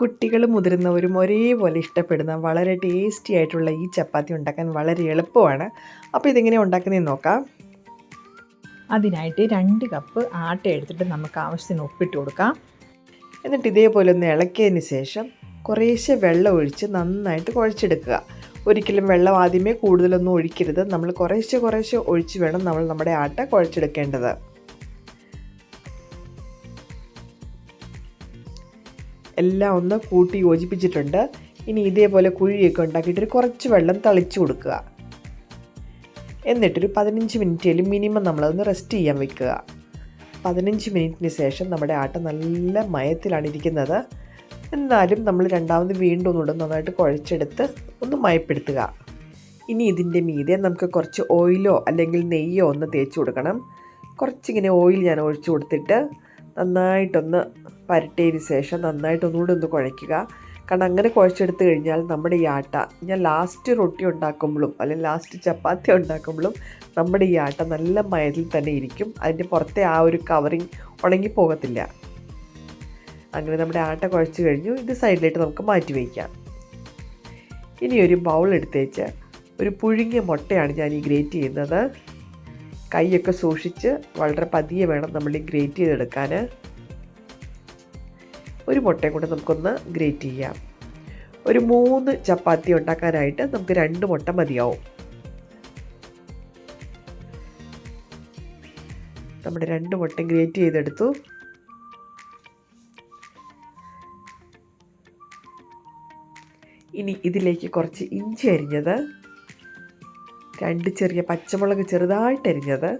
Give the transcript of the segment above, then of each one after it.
കുട്ടികളും മുതിർന്നവരും ഒരേപോലെ ഇഷ്ടപ്പെടുന്ന വളരെ ടേസ്റ്റി ആയിട്ടുള്ള ഈ ചപ്പാത്തി ഉണ്ടാക്കാൻ വളരെ എളുപ്പമാണ്. അപ്പോൾ ഇതെങ്ങനെ ഉണ്ടാക്കുന്നതെന്ന് നോക്കാം. അതിനായിട്ട് രണ്ട് കപ്പ് ആട്ട എടുത്തിട്ട് നമുക്ക് ആവശ്യത്തിന് ഉപ്പിട്ട് കൊടുക്കാം. എന്നിട്ട് ഇതേപോലെ ഒന്ന് ഇളക്കിയതിന് ശേഷം കുറേശ്ശെ വെള്ളം ഒഴിച്ച് നന്നായിട്ട് കുഴച്ചെടുക്കുക. ഒരിക്കലും വെള്ളം ആദ്യമേ കൂടുതലൊന്നും ഒഴിക്കരുത്. നമ്മൾ കുറേശ്ശെ കുറേശ്ശെ ഒഴിച്ച് വേണം നമ്മൾ നമ്മുടെ ആട്ട കുഴച്ചെടുക്കേണ്ടത്. എല്ലാം ഒന്ന് കൂട്ടി യോജിപ്പിച്ചിട്ടുണ്ട്. ഇനി ഇതേപോലെ കുഴിയൊക്കെ ഉണ്ടാക്കിയിട്ട് കുറച്ച് വെള്ളം തളിച്ചു കൊടുക്കുക. എന്നിട്ടൊരു പതിനഞ്ച് മിനിറ്റേലും മിനിമം നമ്മളതൊന്ന് റെസ്റ്റ് ചെയ്യാൻ വെക്കുക. പതിനഞ്ച് മിനിറ്റിന് ശേഷം നമ്മുടെ ആട്ട നല്ല മയത്തിലാണ് ഇരിക്കുന്നത്. എന്നാലും നമ്മൾ രണ്ടാമത് വീണ്ടും ഒന്നുകൂടെ നന്നായിട്ട് കുഴച്ചെടുത്ത് ഒന്ന് മയപ്പെടുത്തുക. ഇനി ഇതിന്റെ മീതെ നമുക്ക് കുറച്ച് ഓയിലോ അല്ലെങ്കിൽ നെയ്യോ ഒന്ന് തേച്ച് കൊടുക്കണം. കുറച്ചിങ്ങനെ ഓയിൽ ഞാൻ ഒഴിച്ചു കൊടുത്തിട്ട് നന്നായിട്ടൊന്ന് പരട്ടിയതിന് ശേഷം നന്നായിട്ട് ഒന്നുകൂടി ഒന്ന് കുഴയ്ക്കുക. കാരണം അങ്ങനെ കുഴച്ചെടുത്ത് കഴിഞ്ഞാൽ നമ്മുടെ ഈ ആട്ട ഞാൻ ലാസ്റ്റ് റൊട്ടി ഉണ്ടാക്കുമ്പോഴും അല്ലെങ്കിൽ ലാസ്റ്റ് ചപ്പാത്തി ഉണ്ടാക്കുമ്പോഴും നമ്മുടെ ഈ ആട്ട നല്ല മയത്തിൽ തന്നെ ഇരിക്കും. അതിന്റെ പുറത്തെ ആ ഒരു കവറിങ് ഉണങ്ങി പോകത്തില്ല. അങ്ങനെ നമ്മുടെ ആട്ട കുഴച്ച് കഴിഞ്ഞു. ഇത് സൈഡിലേക്ക് നമുക്ക് മാറ്റി വയ്ക്കാം. ഇനി ഒരു ബൗൾ എടുത്തേച്ച് ഒരു പുഴുങ്ങിയ മുട്ടയാണ് ഞാൻ ഈ ഗ്രേറ്റ് ചെയ്യുന്നത്. കൈയൊക്കെ സൂക്ഷിച്ച് വളരെ പതിയെ വേണം നമ്മൾ ഈ ഗ്രേറ്റ് ചെയ്തെടുക്കാൻ. ഒരു മുട്ടയും കൂടെ നമുക്കൊന്ന് ഗ്രേറ്റ് ചെയ്യാം. ഒരു മൂന്ന് ചപ്പാത്തി ഉണ്ടാക്കാനായിട്ട് നമുക്ക് രണ്ട് മുട്ട മതിയാവും. നമ്മുടെ രണ്ട് മുട്ടയും ഗ്രേറ്റ് ചെയ്തെടുത്തു. ഇനി ഇതിലേക്ക് കുറച്ച് ഇഞ്ചി അരിഞ്ഞത് രണ്ട് ചെറിയ പച്ചമുളക് ചെറുതായിട്ട് അരിഞ്ഞത്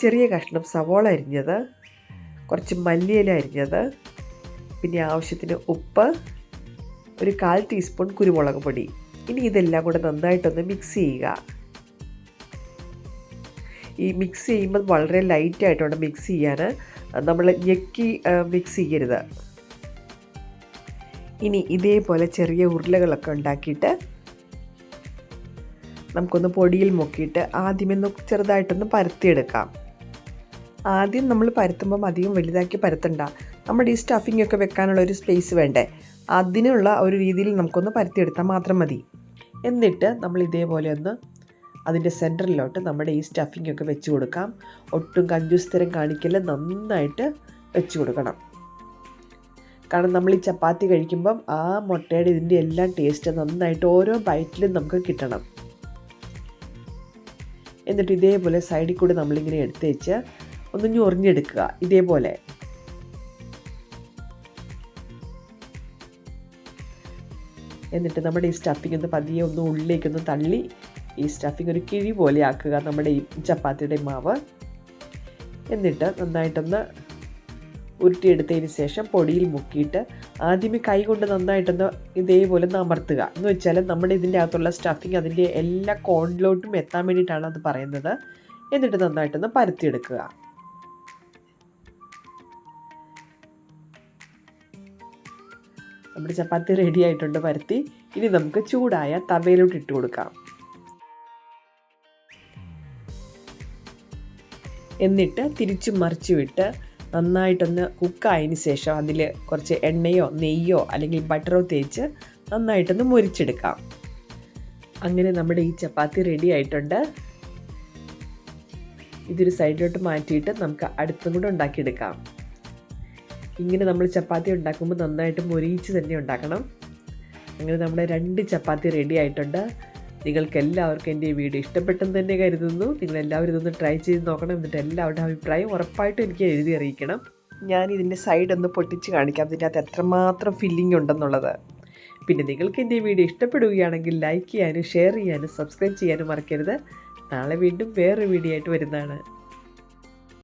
ചെറിയ കഷ്ണം സവോള അരിഞ്ഞത് കുറച്ച് മല്ലിയില അരിഞ്ഞത് പിന്നെ ആവശ്യത്തിന് ഉപ്പ് ഒരു കാൽ ടീസ്പൂൺ കുരുമുളക് പൊടി. ഇനി ഇതെല്ലാം കൂടെ നന്നായിട്ടൊന്ന് മിക്സ് ചെയ്യുക. ഈ മിക്സ് ചെയ്യുമ്പോൾ വളരെ ലൈറ്റായിട്ട് വേണം മിക്സ് ചെയ്യാൻ നമ്മൾ ഞെക്കി മിക്സ് ചെയ്യരുത്. ഇനി ഇതേപോലെ ചെറിയ ഉരുളകളൊക്കെ ഉണ്ടാക്കിയിട്ട് നമുക്കൊന്ന് പൊടിയിൽ മുക്കിയിട്ട് ആദ്യമേ ചെറുതായിട്ടൊന്ന് പരത്തിയെടുക്കാം. ആദ്യം നമ്മൾ പരത്തുമ്പം അധികം വലുതാക്കി പരത്തണ്ട. നമ്മുടെ ഈ സ്റ്റഫിംഗ് ഒക്കെ വെക്കാനുള്ള ഒരു സ്പേസ് വേണ്ടേ? അതിനുള്ള ഒരു രീതിയിൽ നമുക്കൊന്ന് പരത്തിയെടുത്താൽ മാത്രം മതി. എന്നിട്ട് നമ്മൾ ഇതേപോലെ ഒന്ന് അതിന്റെ സെന്ററിലോട്ട് നമ്മുടെ ഈ സ്റ്റഫിംഗ് ഒക്കെ വെച്ച് കൊടുക്കാം. ഒട്ടും കഞ്ചുസ്ഥിരം കാണിക്കൽ നന്നായിട്ട് വെച്ച് കൊടുക്കണം. കാരണം നമ്മൾ ഈ ചപ്പാത്തി കഴിക്കുമ്പം ആ മുട്ടയുടെ ഇതിന്റെ എല്ലാം ടേസ്റ്റ് നന്നായിട്ട് ഓരോ ബൈറ്റിലും നമുക്ക് കിട്ടണം. എന്നിട്ട് ഇതേപോലെ സൈഡിൽ കൂടെ നമ്മളിങ്ങനെ എടുത്ത് വെച്ച് ഒന്ന് ഞൊറിഞ്ഞെടുക്കുക. ഇതേപോലെ. എന്നിട്ട് നമ്മുടെ ഈ സ്റ്റഫിംഗ് ഒന്ന് പതിയെ ഒന്ന് ഉള്ളിലേക്കൊന്ന് തള്ളി ഈ സ്റ്റഫിംഗ് ഒരു കിഴി പോലെ ആക്കുക നമ്മുടെ ഈ ചപ്പാത്തിയുടെ മാവ്. എന്നിട്ട് നന്നായിട്ടൊന്ന് ഉരുട്ടിയെടുത്തതിന് ശേഷം പൊടിയിൽ മുക്കിയിട്ട് ആദ്യമേ കൈ കൊണ്ട് നന്നായിട്ടൊന്ന് ഇതേപോലെ ഒന്ന് അമർത്തുക. എന്ന് വെച്ചാൽ നമ്മുടെ ഇതിന്റെ അകത്തുള്ള സ്റ്റഫിങ് അതിന്റെ എല്ലാ കോണിലോട്ടും എത്താൻ വേണ്ടിയിട്ടാണ് അത് പറയുന്നത്. എന്നിട്ട് നന്നായിട്ടൊന്ന് പരത്തിയെടുക്കുക. നമ്മുടെ ചപ്പാത്തി റെഡി ആയിട്ടുണ്ട് പരത്തി. ഇനി നമുക്ക് ചൂടായ തവയിലോട്ട് ഇട്ട് കൊടുക്കാം. എന്നിട്ട് തിരിച്ചു മറിച്ചു വിട്ട് നന്നായിട്ടൊന്ന് കുക്കായതിന് ശേഷം അതിൽ കുറച്ച് എണ്ണയോ നെയ്യോ അല്ലെങ്കിൽ ബട്ടറോ തേച്ച് നന്നായിട്ടൊന്ന് മുരിച്ചെടുക്കാം. അങ്ങനെ നമ്മുടെ ഈ ചപ്പാത്തി റെഡി ആയിട്ടുണ്ട്. ഇതൊരു സൈഡിലോട്ട് മാറ്റിയിട്ട് നമുക്ക് അടുത്തും കൂടെ ഉണ്ടാക്കിയെടുക്കാം. ഇങ്ങനെ നമ്മൾ ചപ്പാത്തി ഉണ്ടാക്കുമ്പോൾ നന്നായിട്ട് മൊരിയിച്ച് തന്നെ ഉണ്ടാക്കണം. അങ്ങനെ നമ്മുടെ രണ്ട് ചപ്പാത്തി റെഡി ആയിട്ടുണ്ട്. നിങ്ങൾക്ക് എല്ലാവർക്കും എന്റെ ഈ വീഡിയോ ഇഷ്ടപ്പെട്ടെന്ന് തന്നെ കരുതുന്നു. നിങ്ങളെല്ലാവരും ഇതൊന്ന് ട്രൈ ചെയ്ത് നോക്കണം എന്നിട്ട് എല്ലാവരുടെ അഭിപ്രായം ഉറപ്പായിട്ടും എനിക്ക് എഴുതി അറിയിക്കണം. ഞാൻ ഇതിന്റെ സൈഡ് ഒന്ന് പൊട്ടിച്ച് കാണിക്കാം. അതിന്റെ അകത്ത് എത്രമാത്രം ഫില്ലിംഗ് ഉണ്ടെന്നുള്ളത്. പിന്നെ നിങ്ങൾക്ക് എന്റെ വീഡിയോ ഇഷ്ടപ്പെടുകയാണെങ്കിൽ ലൈക്ക് ചെയ്യാനും ഷെയർ ചെയ്യാനും സബ്സ്ക്രൈബ് ചെയ്യാനും മറക്കരുത്. നാളെ വീണ്ടും വേറൊരു വീഡിയോ ആയിട്ട് വരുന്നതാണ്.